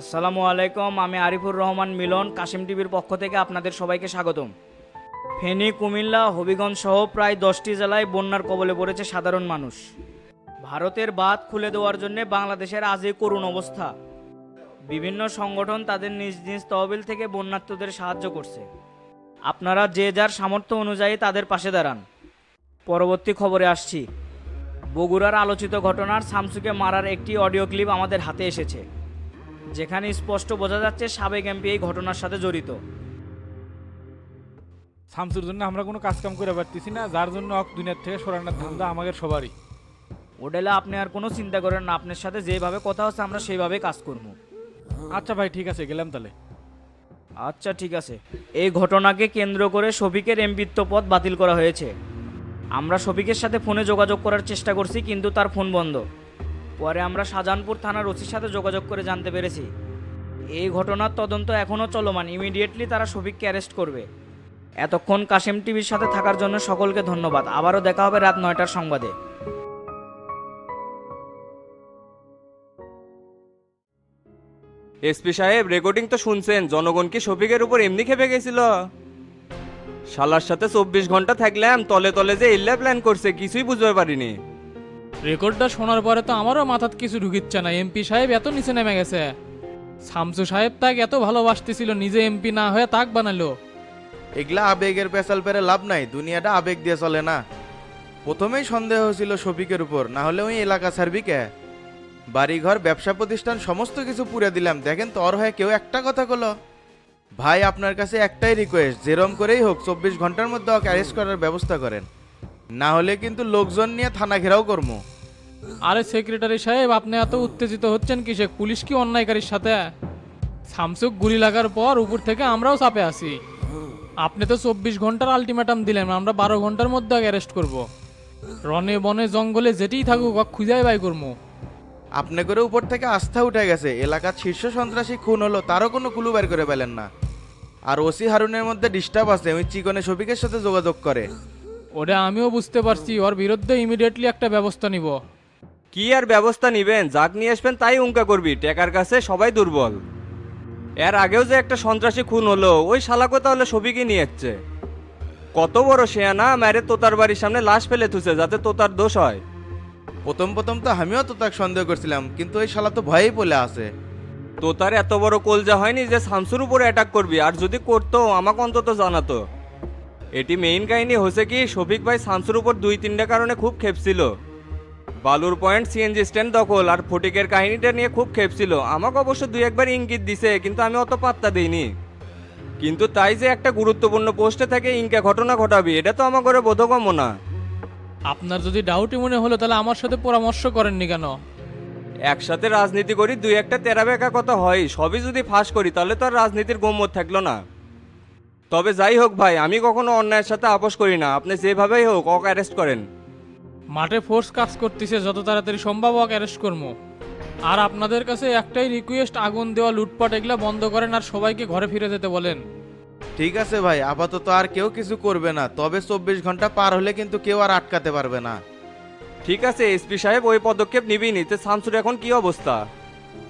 আসসালামু আলাইকুম, আমি আরিফুর রহমান মিলন, কাশিম টিভির পক্ষ থেকে আপনাদের সবাইকে স্বাগতম। ফেনী, কুমিল্লা, হবিগঞ্জ সহ প্রায় দশটি জেলায় বন্যার কবলে পড়েছে সাধারণ মানুষ। ভারতের বাঁধ খুলে দেওয়ার জন্য বাংলাদেশের আজই করুণ অবস্থা। বিভিন্ন সংগঠন তাদের নিজ নিজ তহবিল থেকে বন্যার্থদের সাহায্য করছে। আপনারা যে যার সামর্থ্য অনুযায়ী তাদের পাশে দাঁড়ান। পরবর্তী খবরে আসছি। বগুড়ার আলোচিত ঘটনার শামসুকে মারার একটি অডিও ক্লিপ আমাদের হাতে এসেছে। যেখানে স্পষ্ট বোঝা যাচ্ছে সাবেক এমপি এই ঘটনার সাথে জড়িত। শামসুর জন্য আমরা কোনো কাজ কাম করে পারতেছি না যার জন্য অক দুনিয়ার থেকে সরানোর ধান্দা আমাদের সবারই। ওডেলে আপনি আর কোনো চিন্তা করেন না আপনার সাথে যেভাবে কথা হচ্ছে আমরা সেইভাবে কাজ করব। আচ্ছা ভাই ঠিক আছে গেলাম তাহলে। আচ্ছা ঠিক আছে। এই ঘটনাকে কেন্দ্র করে শফিকের এমপিত্ব পদ বাতিল করা হয়েছে। আমরা শফিকের সাথে ফোনে যোগাযোগ করার চেষ্টা করছি কিন্তু তার ফোন বন্ধ। পরে আমরা শাহজাহানপুর থানার ওসির সাথে যোগাযোগ করে জানতে পেরেছি। এই ঘটনার তদন্ত এখনও চলমান। ইমিডিয়েটলি তারা শফিককে অ্যারেস্ট করবে। এতক্ষণ কাশেম টিভির সাথে থাকার জন্য সকলকে ধন্যবাদ। আবারও দেখা হবে রাত নয়টার সংবাদে। এসপি সাহেব রেকর্ডিং তো শুনছেন। জনগণ কি শফিকের উপর এমনি খেপে গেছিল? শালার সাথে চব্বিশ ঘণ্টা থাকলাম তলে তলে যে ইল্লা প্ল্যান করছে, কিছুই বুঝতে পারিনি। রেকর্ডটা শোনার পরে তো আমারও মাথাত কিছু ঢুকিচ্ছে না। এমপি সাহেব এত নিচে নেমে গেছে। শামসু সাহেব তাক এত ভালোবাসতেছিল, নিজে এমপি না হয়ে তাক বানালো। এগুলা আবেগের পেশাল পেরে লাভ নাই, দুনিয়াটা আবেগ দিয়ে চলে না। প্রথমেই সন্দেহ ছিল শফিকের উপর, না হলে ওই এলাকা ছাড়বি কে? বাড়িঘর, ব্যবসা প্রতিষ্ঠান, সমস্ত কিছু পুড়ে দিলাম। দেখেন তোর হয়ে কেউ একটা কথা কলো। ভাই, আপনার কাছে একটাই রিকোয়েস্ট যেরম করেই হোক, চব্বিশ ঘণ্টার মধ্যে ওকে অ্যারেস্ট করার ব্যবস্থা করেন। না হলে কিন্তু লোকজন নিয়ে থানা ঘেরাও করব আরে সেক্রেটারি সাহেব আপনি এত উত্তেজিত হচ্ছেন কিসে? পুলিশ কি অন্যায়কারীর সাথে? শামসুক গুলি লাগার পর উপর থেকে আমরাও চাপে আছি। আপনি তো চব্বিশ ঘণ্টার আলটিমেটাম দিলেন আমরা বারো ঘণ্টার মধ্যে আগে অ্যারেস্ট করব। রনে বনে জঙ্গলে যেতেই থাকুক খুঁজাই বাই করব আপনি করে উপর থেকে আস্থা উঠে গেছে এলাকার শীর্ষ সন্ত্রাসী খুন হলো তারও কোনো কুলু বের করে পেলেন না। আর ওসি হারুনের মধ্যে ডিস্টার্ব আছে ওই চিকনে শফিকের সাথে যোগাযোগ করে। ওটা আমিও বুঝতে পারছি ওর বিরুদ্ধে ইমিডিয়েটলি একটা ব্যবস্থা নিব। কি আর ব্যবস্থা নিবেন? যাক নিয়ে আসবেন তাই উঙ্কা করবি। টেকার কাছে সবাই দুর্বল। এর আগেও যে একটা সন্ত্রাসী খুন হলো ওই শালাকো তাহলে ছবিকে নিয়ে যাচ্ছে কত বড় শেয়ানা মেরে তোতার বাড়ির সামনে লাশ ফেলে থুছে যাতে তোতার দোষ হয়। প্রথম প্রথম তো আমিও তো তাকে সন্দেহ করছিলাম কিন্তু ওই শালা তো ভয়েই পড়ে আছে। তোতার এত বড় কলজা হয়নি যে শামসুর উপরে অ্যাটাক করবি আর যদি করতো আমাকে অন্তত জানাতো। এটি মেইন কাহিনী হয়েছে কি শফিক ভাই শামসুর উপর দুই তিনটা কারণে খুব খেপছিল বালুর পয়েন্ট সিএনজি স্ট্যান্ড দখল আর ফটিকের কাহিনীটা নিয়ে খুব খেপছিল আমাকে অবশ্য দুই একবার ইঙ্গিত দিছে কিন্তু আমি অত পাত্তা দিইনি। কিন্তু তাই যে একটা গুরুত্বপূর্ণ পোস্টে থেকে ইনকা ঘটনা ঘটাবি এটা তো আমার ঘরে বোধগম্য না। আপনার যদি ডাউটই মনে হলো তাহলে আমার সাথে পরামর্শ করেননি কেন? একসাথে রাজনীতি করি দুই একটা তেরা বেকা কথা হয় সবই যদি ফাঁস করি তাহলে তো আর রাজনীতির গম্য থাকল না। তবে যাই হোক ভাই আমি কখনো অন্যায়ের সাথে আপোষ করি না। আপনি যেভাবেই হোক অক অ্যারেস্ট করেন। মাঠে ফোর্স কাজ করতেছে যত তাড়াতাড়ি সম্ভব ওকে অ্যারেস্ট করব আর আপনাদের কাছে একটাই রিকোয়েস্ট আগুন দেওয়া লুটপাট এগুলা বন্ধ করেন আর সবাইকে ঘরে ফিরে যেতে বলেন। ঠিক আছে ভাই আপাতত আর কেউ কিছু করবে না তবে চব্বিশ ঘণ্টা পার হলে কিন্তু কেউ আর আটকাতে পারবে না। ঠিক আছে এসপি সাহেব ওই পদক্ষেপ নিবি নিতে শামসুর এখন কি অবস্থা?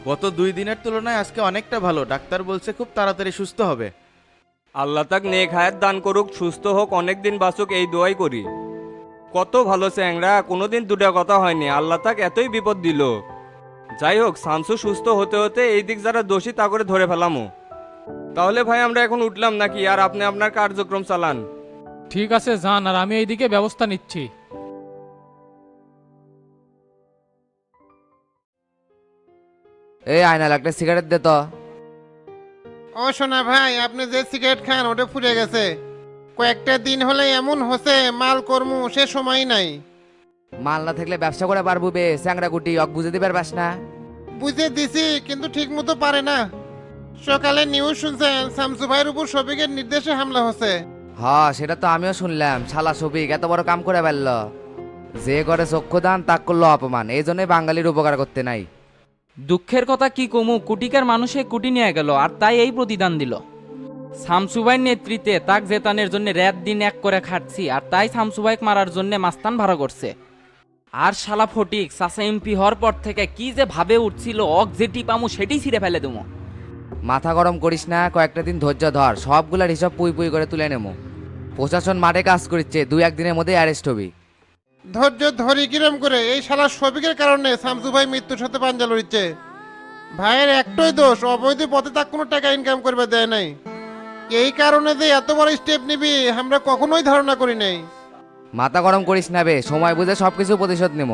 গত দুই দিনের তুলনায় আজকে অনেকটা ভালো ডাক্তার বলছে খুব তাড়াতাড়ি সুস্থ হবে। আল্লাহ তাক নেক হায়াত দান করুক সুস্থ হোক অনেক দিন বাঁচুক এই দোয়াই করি। কত ভালো চ্যাংরা কোনোদিন দুটা কথা হয়নি। আল্লাহ তাক এতই বিপদ দিল। যাই হোক শামসু সুস্থ হতে হতে এই দিক যারা দোষী তা করে ধরে ফেলামো। তাহলে ভাই আমরা এখন উঠলাম নাকি? আর আপনি আপনার কার্যক্রম চালান। ঠিক আছে যান আর আমি এইদিকে ব্যবস্থা নিচ্ছি। এই আয়নাল একটা সিগারেট দে তো। ও সোনা ভাই আপনি যে সিগারেট খান ওটা ফুরে গেছে। কয়েকটা দিন হলে এমন হচ্ছে মাল কর্ম সে সময় নাই। মাল না থাকলে ব্যবসা করে পারব বে স্যাংরা গুটি অক বুঝে দিবার পাস না। বুঝে দিছি কিন্তু ঠিক মতো পারে না। সকালে নিউজ শুনছেন শামসু ভাইয়ের উপর শফিকের নির্দেশে হামলা হচ্ছে। হ সেটা তো আমিও শুনলাম। শালা সবিক এত বড় কাম করে ফেলল। যে করে চক্ষু দান তাক করল অপমান। এই জন্যই বাঙালির উপকার করতে নাই। দুঃখের কথা কি কমু? কুটিকার মানুষে কুটি নিয়ে গেল আর তাই এই প্রতিদান দিল। শামসুবাইর নেতৃত্বে তাক জেতানের জন্য রাত দিন এক করে খাটছি আর তাই শামসুবাইক মারার জন্য মাস্তান ভাড়া করছে। আর শালা ফটিক সাসা এমপি হওয়ার পর থেকে কি যে ভাবে উঠছিল, অক যেটি পামু সেটি ছিঁড়ে ফেলে দেবো। মাথা গরম করিস না, কয়েকটা দিন ধৈর্য ধর সবগুলার হিসাব পুই পুই করে তুলে নেব প্রশাসন মাঠে কাজ করছে দুই একদিনের মধ্যে অ্যারেস্ট হবি। ধৈর্য ধরি কিরম করে? এই শালা শফিকের কারণে শামসু ভাই মৃত্যুর সাথে পাঞ্জা লড়িচ্ছে। ভাইয়ের একটাই দোষ অবৈধ পথে তার কোনো টাকা ইনকাম করবে দেয় নাই। এই কারণে যে এত বড় স্টেপ নিবি আমরা কখনোই ধারণা করি নাই। মাথা গরম করিস না বে সময় বুঝে সব কিছু প্রতিশোধ নেব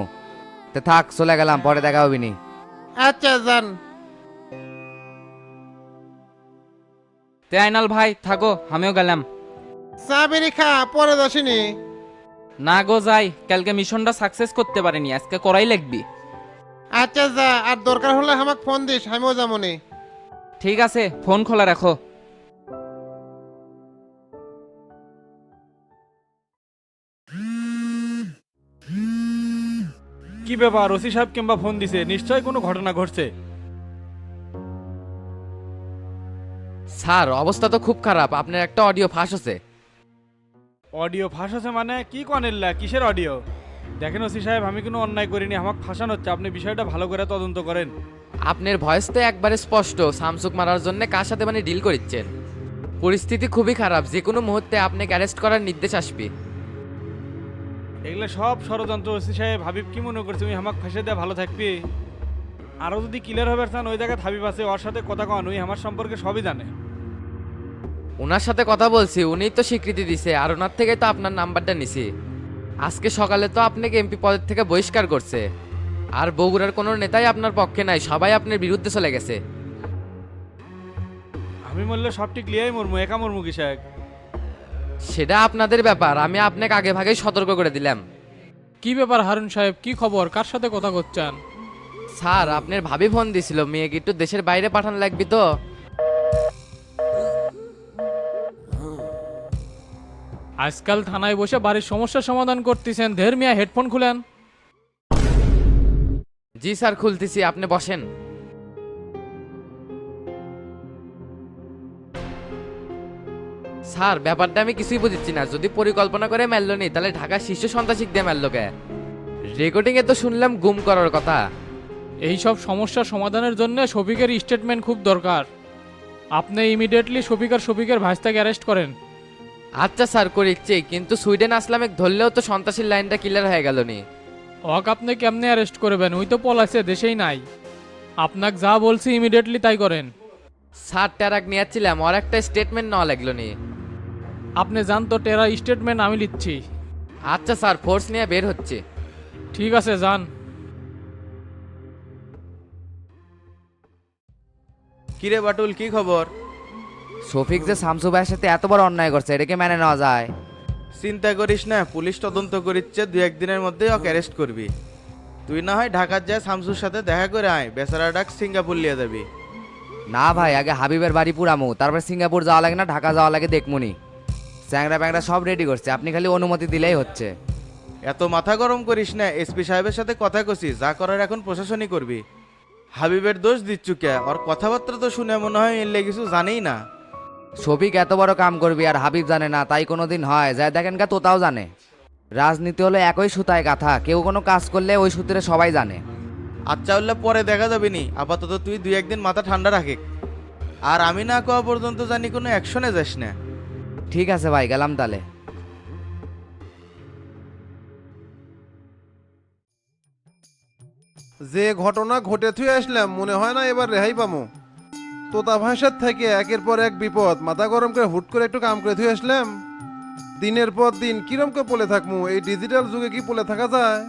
তো থাক চলে গেলাম পরে দেখা হবি নি। আচ্ছা যান। তে আইনাল ভাই থাকো আমিও গেলাম। চা বেরি খা পরে যাসিনি। না গো যাই কালকে মিশনটা সাকসেস করতে পারিনি আজকে করাই লাগবি। আচ্ছা যা আর দরকার হলে আমাকে ফোন দিস আমিও যাবনি ঠিক আছে ফোন খোলা রাখো। কি ব্যাপার ওসি সাহেব কিংবা ফোন দিছে? নিশ্চয় কোনো ঘটনা ঘটছে। স্যার অবস্থা তো খুব খারাপ আপনার একটা অডিও ফাঁস হচ্ছে অডিও ফাঁস হচ্ছে মানে? কি কনেল্লা কিসের অডিও? দেখেন ওসি সাহেব আমি কোনো অন্যায় করিনি আমাকে ফাঁসানো হচ্ছে। আপনি বিষয়টা ভালো করে তদন্ত করেন। আপনার ভয়েস তো একবারে স্পষ্ট। সামসুক মারার জন্য কার সাথে মানে ডিল করিচ্ছেন? পরিস্থিতি খুবই খারাপ। যে কোনো মুহূর্তে আপনাকে অ্যারেস্ট করার নির্দেশ আসবে। এগুলো সব ষড়যন্ত্র ওসি সাহেব। হাবিব কি মনে করছে? তুমি আমাকে ফাঁসে দেওয়া ভালো থাকবি? আরও যদি ক্লিয়ার হবে চান ওই জায়গায় হাবিব আছে ওর সাথে কথা কন। ওই আমার সম্পর্কে সবই জানে। ওনার সাথে কথা বলছি উনিই তো স্বীকৃতি দিছে আর ওনার থেকে তো আপনার নাম্বারটা নিছি। আজকে সকালে তো আপনাকে এমপি পদের থেকে বহিষ্কার করছে। আর বগুড়ার কোনো নেতাই আপনার পক্ষে নাই সবাই আপনার বিরুদ্ধে চলে গেছে। আমি বললে সবটি ক্লিয়ারই মরমু একা মরমু কি সাহেব? সেটা আপনাদের ব্যাপার আমি আপনাকে আগে ভাগেই সতর্ক করে দিলাম। কি ব্যাপার হারুন সাহেব কি খবর? কার সাথে কথা করছেন? স্যার আপনার ভাবি ফোন দিছিল মেয়েকে একটু দেশের বাইরে পাঠানো লাগবে তো। আজকাল থানায় বসে বাড়ির সমস্যার সমাধান করতেছেন। ধের মিয়া হেডফোন খুলেন। জি স্যার খুলতেছি। আপনি বসেন। স্যার ব্যাপারটা আমি কিছুই বুঝছি না। যদি পরিকল্পনা করে মারল নি তাহলে ঢাকা শীর্ষ সন্ত্রাসিক দিয়ে মারল কে? রেকর্ডিং এ তো শুনলাম গুম করার কথা। এই সব সমস্যার সমাধানের জন্য শফিকের স্টেটমেন্ট খুব দরকার। আপনি ইমিডিয়েটলি শফিক আর শফিকের ভাইস্তাকে অ্যারেস্ট করেন। আচ্ছা স্যার করিচ্ছি। কিন্তু সুইডেন আসলামিক ধরলেও তো সন্ত্রাসীর লাইনটা ক্লিয়ার হয়ে গেল নি। হক আপনি কেমনে অ্যারেস্ট করবেন? ওই তো পলাইছে দেশেই নাই। আপনাকে যা বলছি ইমিডিয়েটলি তাই করেন। স্যার ট্যারাক নিয়েছিলাম আর একটা স্টেটমেন্ট নেওয়া লাগল নি। আপনি জান তো টেরা স্টেটমেন্ট আমি লিখছি। আচ্ছা স্যার ফোর্স নিয়ে বের হচ্ছে। ঠিক আছে যান। কিরে বাটুল কি খবর? শফিক যে শামসু ভাইয়ের সাথে এত বড় অন্যায় করছে এটাকে মেনে নেওয়া যায়? চিন্তা করিস না পুলিশ তদন্ত করিচ্ছে দু একদিনের মধ্যেই ওকে অ্যারেস্ট করবি। তুই না হয় ঢাকার যায় শামসুর সাথে দেখা করে আয় বেচারা ডাক সিঙ্গাপুর লিয়ে যাবি না ভাই আগে হাবিবের বাড়ি পুরামু তারপর সিঙ্গাপুর যাওয়া লাগে না ঢাকা যাওয়া লাগে দেখমুনি। চ্যাংরা প্যাংরা সব রেডি করছে আপনি খালি অনুমতি দিলেই হচ্ছে। এত মাথা গরম করিস না এসপি সাহেবের সাথে কথা কছিস যা করার এখন প্রশাসনই করবি। হাবিবের দোষ দিচ্ছু কে? ওর কথাবার্তা তো শুনে মনে হয় এলে কিছু জানেই না। শফিক এত বড় কাম করবি আর হাবিব জানে না তাই কোনোদিন হয়। যা দেখেন কা তোতাও জানে। রাজনীতি হলো একই সুতায় কাথা কেউ কোনো কাজ করলে ওই সূত্রে সবাই জানে। আচ্ছা উল্লে পরে দেখা যাবে নি। আপাতত তুই দুই একদিন মাথা ঠান্ডা রাখে আর আমি না কোয়া পর্যন্ত জানি কোনো অ্যাকশনে যাস না। ঠিক আছে ভাই গেলাম তাহলে। যে ঘটনা ঘটে থুয়ে আসলাম মনে হয় না এবার রেহাই পামো। তোতা ভাষার থেকে একের পর এক বিপদ। মাথা গরম করে হুট করে একটু কাম করে থুয়ে আসলাম। দিনের পর দিন কিরম করে পলে থাকমু? এই ডিজিটাল যুগে কি পলে থাকা যায়?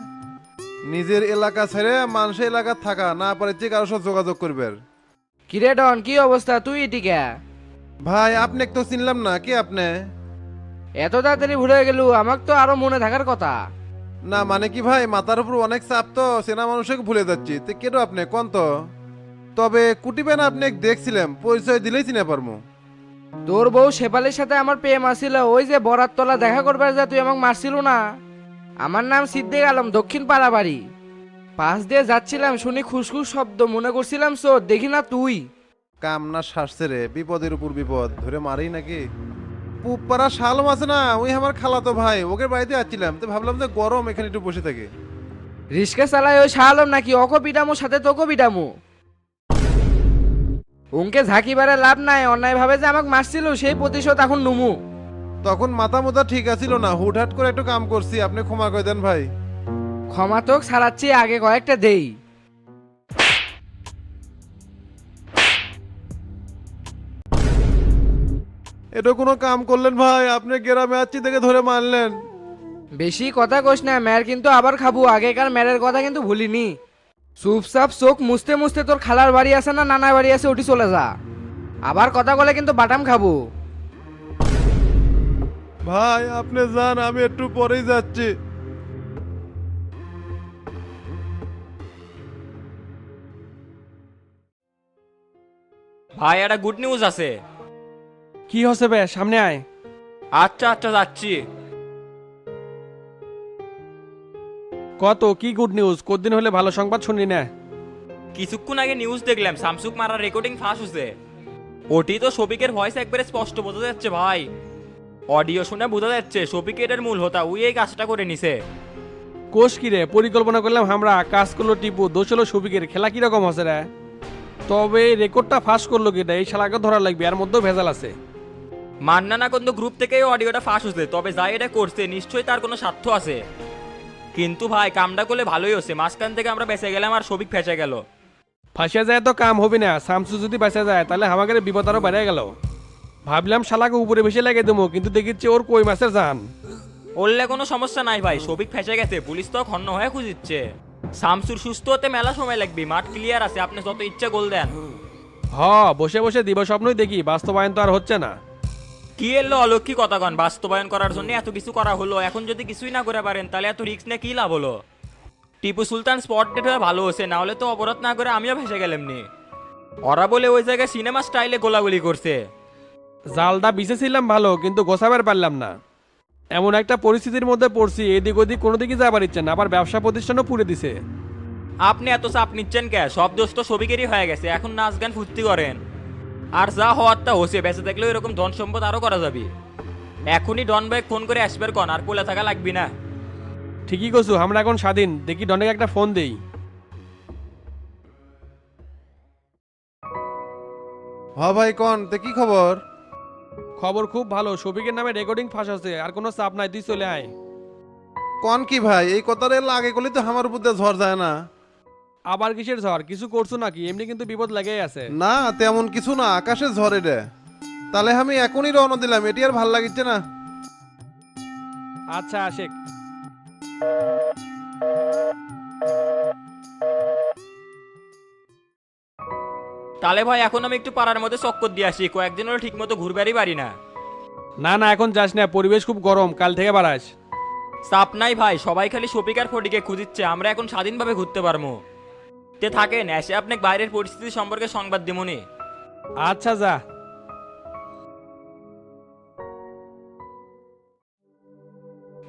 নিজের এলাকা ছেড়ে মানুষের এলাকা থাকা না পারে যে কারোর সাথে যোগাযোগ করবে কিরে ডন কি অবস্থা? তুই এটিকে ভাই আপনি তো চিনলাম না কে আপনি? এত তাড়াতাড়ি ভুলে গেলু আমাকে তো আরও মনে থাকার কথা। না মানে কি ভাই মাথার উপর অনেক চাপ তো সেনা মানুষকে ভুলে যাচ্ছি। তো কেটো আপনি? কোন তো? তবে কুটিবেন আপনি দেখছিলাম পরিচয় দিলেই চিনে পারমু। তোর বউ শেফালির সাথে আমার প্রেম আসিল ওই যে বরাত তলা দেখা করবার যা তুই আমাকে মারছিল না। আমার নাম সিদ্দিক আলম দক্ষিণ পাড়া বাড়ি পাশ দিয়ে যাচ্ছিলাম শুনি খুশখুশ শব্দ মনে করছিলাম চোর দেখি না তুই? কামনা শ্বাসছে রে বিপদের উপর বিপদ ধরে মারেই নাকি? পুপারা শালম আছে না ওই আমার খালাতো ভাই ওকে বাড়িতে আসছিলাম তো ভাবলাম যে গরম এখানে একটু বসে থাকে। রিস্কা চালায় ওই শাহ আলম নাকি অকো পিটামো সাথে তোকো পিটামো উনকে ঝাঁকি বেড়ে লাভ নাই অন্যায়ভাবে যে আমাকে মারছিল সেই প্রতিশোধ এখন নুমু। তখন মাথা মোতা ঠিক আছিল না হুটহাট করে একটু কাম করছি আপনি ক্ষমা করে দেন ভাই। ক্ষমা তোক ছাড়াচ্ছি আগে কয়েকটা দেই। এটা কোনো কাম করলেন ভাই আপনি গ্রামে আছি দেখে ধরে মারলেন। বেশি কথা কোস না ম্যার কিন্তু আবার খাব আগেকার ম্যারের কথা কিন্তু ভুলিনি। চুপচাপ চোখ মুছতে মুছতে তোর খালার বাড়ি আছে না নানার বাড়ি আছে ওটি চলে যা। আবার কথা বলে কিন্তু বাটাম খাব। ভাই আপনি যান আমি একটু পরেই যাচ্ছি। ভাই একটা গুড নিউজ আছে। কি হচ্ছে বে? সামনে আয়। আচ্ছা আচ্ছা যাচ্ছি। কত কি গুড নিউজ কতদিন হলে ভালো সংবাদ শুনি না? কিছুক্ষণ আগে নিউজ দেখলাম স্যামসুং মারার রেকর্ডিং ফাঁস হচ্ছে ওটি তো শফিকের ভয়েস একবারে স্পষ্ট বোঝা যাচ্ছে ভাই। অডিও শুনে বোঝা যাচ্ছে শফিকের এর মূল হতা উই এই কাজটা করে নিছে। কোষ কি রে? পরিকল্পনা করলাম আমরা কাজ করল টিপু দোষ হলো সবিকের খেলা কীরকম হচ্ছে রে? তবে এই রেকর্ডটা ফাঁস করল কিটা এই শালাকে ধরা লাগবে আর মধ্যেও ভেজাল আছে। মান্না না কিন্তু গ্রুপ থেকে অডিওটা ফাঁস হচ্ছে তবে যাই এটা করছে নিশ্চয়ই তার কোনো স্বার্থ আছে। কিন্তু ভাই কামটা করলে ভালোই হচ্ছে। মাঝখান থেকে আমরা বেঁচে গেলাম আর সবিক ফেঁচে গেল। ফাঁসিয়া যায় তো কাম হবে না। সামসু যদি বেঁচে যায় তাহলে আমাদের বিপদ আরও বেড়ে গেল। ভাবলাম শালাকে উপরে বেশি লাগিয়ে দেবো কিন্তু দেখিচ্ছি ওর কই মাসের যান ওরলে কোনো সমস্যা নাই ভাই সবিক ফেঁসে গেছে পুলিশ তো খন্ন হয়ে খুঁজিচ্ছে। শামসুর সুস্থ হতে মেলা সময় লাগবে মাঠ ক্লিয়ার আছে আপনি যত ইচ্ছা গোল দেন। হ বসে বসে দিবা স্বপ্নই দেখি বাস্তবায়ন তো আর হচ্ছে না। কি এলো অলক্ষী কথাগণ বাস্তবায়ন করার জন্য এত কিছু করা হলো। এখন যদি কিছুই না করে পারেন তাহলে এত রিস্ক নিয়ে কি লাভ হলো? টিপু সুলতান স্পট ডেট হয়ে ভালো হয়েছে না হলে তো অবরোধ না করে আমিও ভেসে গেলাম নি। ওরা বলে ওই জায়গায় সিনেমা স্টাইলে গোলাগুলি করছে। জালটা বিছেছিলাম ভালো কিন্তু গোছাবার পারলাম না। এমন একটা পরিস্থিতির মধ্যে পড়ছি এদিক ওদিক কোনো দিকে যাবার ইচ্ছে না আবার ব্যবসা প্রতিষ্ঠানও পুড়ে দিছে। আপনি এত চাপ নিচ্ছেন কে? সব দোষ তো সবিকেরই হয়ে গেছে এখন নাচ গান ফুর্তি করেন। আর যা হওয়ার তা হচ্ছে বেঁচে থাকলে এরকম ধন সম্পদ আরও করা যাবে। এখনই ডন বাইক ফোন করে আসবার কন আর কোলে থাকা লাগবি না। ঠিকই কছু আমরা এখন স্বাধীন। দেখি ডনেকে একটা ফোন দেই। হ ভাই কন তে কি খবর? খবর খুব ভালো শফিকের নামে রেকর্ডিং ফাঁস আছে আর কোনো চাপ নাই তুই চলে আয়। কন কি ভাই এই কথাটা এলে আগে করলে তো আমার উপর দিয়ে ঝড় যায় না। আবার কিসের ঝড়? কিছু করছ নাকি? এমনি কিন্তু বিপদ লেগেই আছে। না তেমন কিছু না আকাশে ঝড় এটা। তাহলে আমি এখনই রওনা দিলাম এটি আর ভালো লাগিচ্ছে না। আচ্ছা আশেক তাহলে ভাই এখন আমি একটু পাড়ার মধ্যে চক্কর দিয়ে আসি কয়েকদিন হলো ঠিক মতো ঘুরবারই পারি না। না না এখন যাস না পরিবেশ খুব গরম কাল থেকে বাড়াস চাপ নাই ভাই সবাই খালি শপিকার ফটিকে খুঁজিচ্ছে আমরা এখন স্বাধীনভাবে ঘুরতে পারব। তে থাকেন এসে আপনি বাইরের পরিস্থিতি সম্পর্কে সংবাদ দিমুনি। আচ্ছা যা।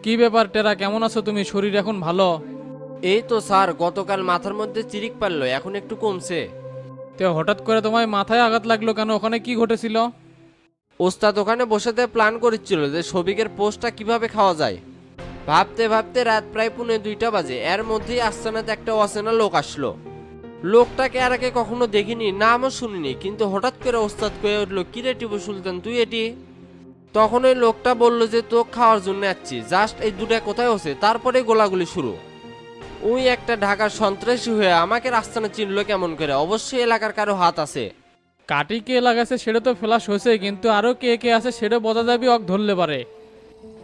কি ব্যাপার টেরা কেমন আছো তুমি? শরীর এখন ভালো? এই তো স্যার গতকাল মাথার মধ্যে চিরিক পারল এখন একটু কমছে। তে হঠাৎ করে তোমায় মাথায় আঘাত লাগল কেন? ওখানে কি ঘটেছিল? ওস্তাদ ওখানে বসেতে প্ল্যান করেছিল যে সবিকের পোস্টটা কীভাবে খাওয়া যায়। ভাবতে ভাবতে রাত প্রায় পুনে দুইটা বাজে এর মধ্যেই আস্তানাতে একটা অচেনা লোক আসলো। লোকটাকে আর আগে কখনো দেখিনি, নামও শুনিনি, কিন্তু হঠাৎ করে ওস্তাদ কয়ে উঠল কিরে টিপু সুলতান, তুই এটি? তখন ওই লোকটা বলল যে তো খাওয়ার জন্য যাচ্ছি, জাস্ট এই দুটা কোথায় হচ্ছে? তারপরে গোলাগুলি শুরু। ওই একটা ঢাকার সন্ত্রাসী হয়ে আমাকে রাস্তানা চিনলো কেমন করে, অবশ্যই এলাকার কারও হাত আছে। কাটি কে লাগাছে সেটা তো ফ্লাশ হয়েছে, কিন্তু আরও কে কে আছে সেটা বোঝা যাবে, অক ধরলে পারে।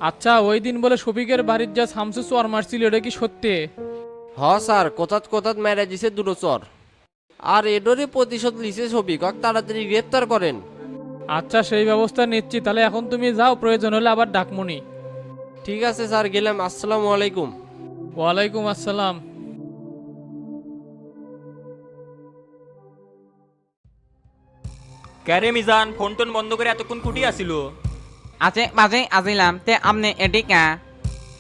আচ্ছা ওই দিন বলে শফিকের বাড়ির যা সামসু চর মারছিল, এটা কি সত্যি? হ স্যার কোথাত কোথাত মেরে দিছে দুটো চর। আর এডোরই প্রতিশোধ লিছে ছবি কক তাড়াতাড়ি গ্রেপ্তার করেন। আচ্ছা সেই ব্যবস্থা নিচ্ছি তাহলে এখন তুমি যাও প্রয়োজন হলে আবার ডাকমনি। ঠিক আছে স্যার গেলাম আসসালামু আলাইকুম। ওয়ালাইকুম আসসালাম। ক্যারে মিজান ফোন টোন বন্ধ করে এতক্ষণ কুটি আসিল? আছে মাঝে আজিলাম তে আপনি এটি কা?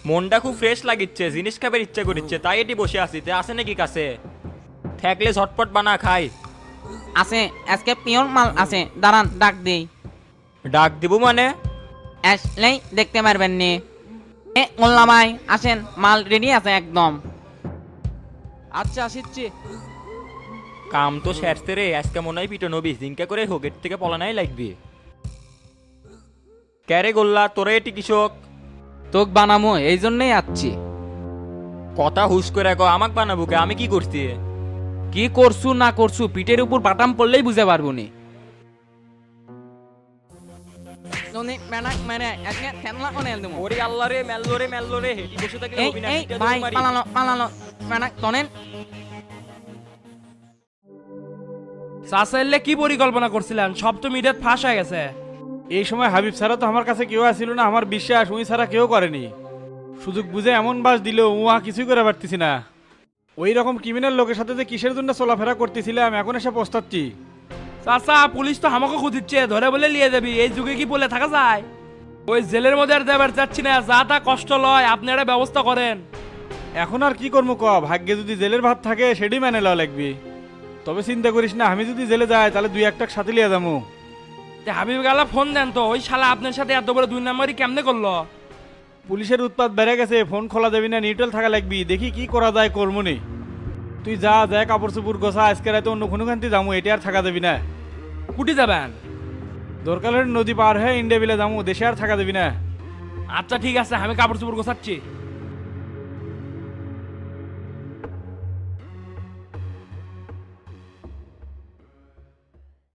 মনটা খুব ফ্রেশ লাগিচ্ছে জিনিস খাবার ইচ্ছা করিচ্ছে তাই এটি বসে আছি। তে আসে নাকি কাছে? থাকলে ঝটপট বানা খাই। আছে আজকে পিওর মাল আছে দাঁড়ান ডাক দেই। ডাক দিব মানে? আসলেই দেখতে পারবেন নি। এ মোল্লা ভাই আসেন মাল রেডি আছে একদম। আচ্ছা আসিচ্ছি। কাম তো শেরতে রে আজকে মনে হয় পিটো নবী জিঙ্কা করে হোক এর থেকে পলানাই লাগবে। ক্যারে গোল্লা তোরে এটি কৃষক? তোক বানামো এই জন্যই আসছি। কথা হুশ করে রাখো আমাক বানাবো কে? আমি কি করছি? কি করছু না করছু পিঠের উপর বাটাম পড়লেই বুঝে পারব নি। ওরে আল্লাহ রে মেললো রে মেললো রে হেঁটি বসে থাকলে এই এই ভাই। পালানো পালানো মানে তনেন। কি পরিকল্পনা করছিলেন? সব তো মিডিয়াত ফাঁস হয়ে গেছে। এই সময় হাবিব ছাড়া তো আমার কাছে কেউ আসছিল না আমার বিশ্বাস উনি ছাড়া কেউ করেনি। সুযোগ বুঝে এমন বাস দিল উহা কিছুই করে পারতেছি না। ওই রকম ক্রিমিনাল লোকের সাথে যে কিসের জন্য চলাফেরা করতেছিলাম এখন এসে পস্তাচ্ছি। চাচা পুলিশ তো আমাকে খুঁজিচ্ছে ধরে বলে নিয়ে যাবি এই যুগে কি বলে থাকা যায়? ওই জেলের মধ্যে আর দেবার যাচ্ছি না যা তা কষ্ট লয় আপনি একটা ব্যবস্থা করেন। এখন আর কি করব ক ভাগ্যে যদি জেলের ভাত থাকে সেটাই মেনে লওয়া লাগবে। তবে চিন্তা করিস না আমি যদি জেলে যাই তাহলে দুই একটা সাথে লিয়ে যাব। তে হাবিব গালা ফোন দেন তো ওই শালা আপনার সাথে এত বড় দুই নাম্বারই কেমনে করল? পুলিশের উৎপাত বেড়ে গেছে ফোন খোলা যাবি না নিউট্রাল থাকা লাগবি দেখি কি করা যায় কর্মনি তুই যা যা কাপড় চোপড় গোসা আজকে রাতে অন্য কোনো খান্তি যাব এটা আর থাকা যাবি না। কুটি যাবেন? দরকার হলে নদী পার হয়ে ইন্ডিয়া বিলে যাব দেশে আর থাকা যাবি না। আচ্ছা ঠিক আছে আমি কাপড় চোপড় গোছাচ্ছি।